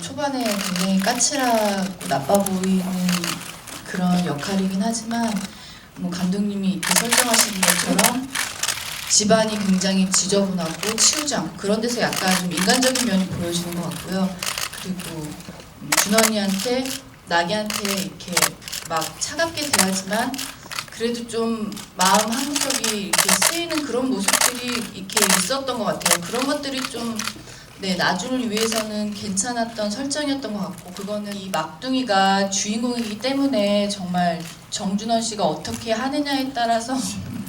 초반에 굉장히 까칠하고 나빠 보이는 그런 역할이긴 하지만 뭐 감독님이 이렇게 설정하신 것처럼 집안이 굉장히 지저분하고 치우지 않고 그런 데서 약간 좀 인간적인 면이 보여지는 것 같고요. 그리고 음, 준원이한테 나기한테 이렇게 막 차갑게 대하지만 그래도 좀 마음 한구석이 이렇게 쓰이는 그런 모습들이 이렇게 있었던 것 같아요. 그런 것들이 좀 네, 나중을 위해서는 괜찮았던 설정이었던 것 같고 그거는 이 막둥이가 주인공이기 때문에 정말 정준원 씨가 어떻게 하느냐에 따라서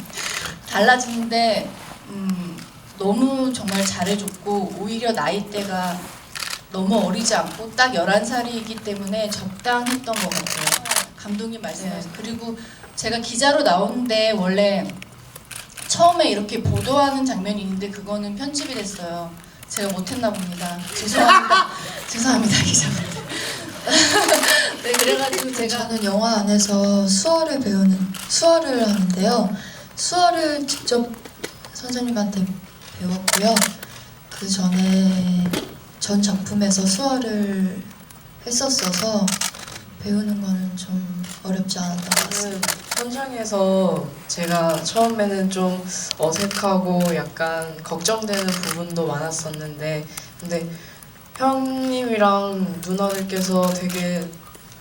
달라지는데 음, 너무 정말 잘해줬고 오히려 나이대가 너무 어리지 않고 딱 11살이기 때문에 적당했던 것 같아요. 감독님 말씀하신 그리고 제가 기자로 나오는데 원래 처음에 이렇게 보도하는 장면이 있는데 그거는 편집이 됐어요. 제가 못했나 봅니다. 죄송합니다. 죄송합니다 기자분들. 네 그래가지고 제가 저는 영화 안에서 수어를 배우는 수어를 하는데요. 수어를 직접 선생님한테 배웠고요. 그 전에 전 작품에서 수어를 했었어서 배우는 거는 좀 어렵지 않았던 것 같습니다. 저는 현장에서 제가 처음에는 좀 어색하고 약간 걱정되는 부분도 많았었는데 근데 형님이랑 누나들께서 되게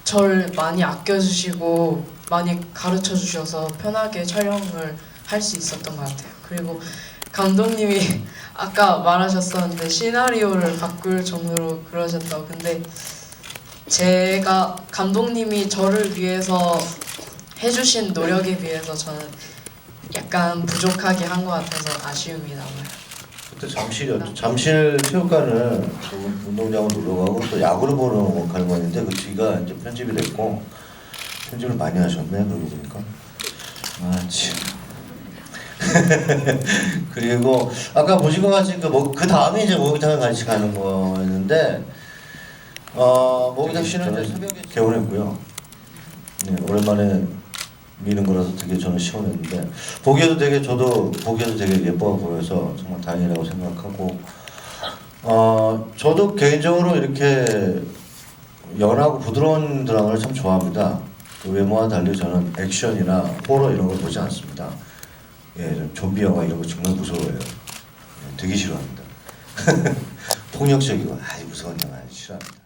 절 많이 아껴주시고 많이 가르쳐 주셔서 편하게 촬영을 할 수 있었던 것 같아요. 그리고 감독님이 아까 말하셨었는데 시나리오를 바꿀 정도로 그러셨다고 근데 제가 감독님이 저를 위해서 해주신 노력에 비해서 저는 약간 부족하게 한 것 같아서 아쉬움이 남아요. 그때 잠실이었죠. 잠실 체육관을 그 운동장으로 놀러 가고 또 야구를 보러 가는 거였는데 그 뒤가 이제 편집이 됐고 편집을 많이 하셨네 그러고 보니까 아 참. 그리고 아까 보신 것 같이 그뭐그 다음에 이제 목욕탕을 같이 가는 거였는데 어 목욕탕 씨는 이제 새벽에 개원했고요. 네 오랜만에 미는 거라서 되게 저는 시원했는데 보기에도 되게 저도 보기에도 되게 예뻐 보여서 정말 다행이라고 생각하고 어 저도 개인적으로 이렇게 연하고 부드러운 드라마를 참 좋아합니다. 그 외모와 달리 저는 액션이나 호러 이런 걸 보지 않습니다. 예, 좀 좀비 영화 이런 거 정말 무서워해요. 예, 되게 싫어합니다. 폭력적이고 아주 무서운 영화 싫어합니다.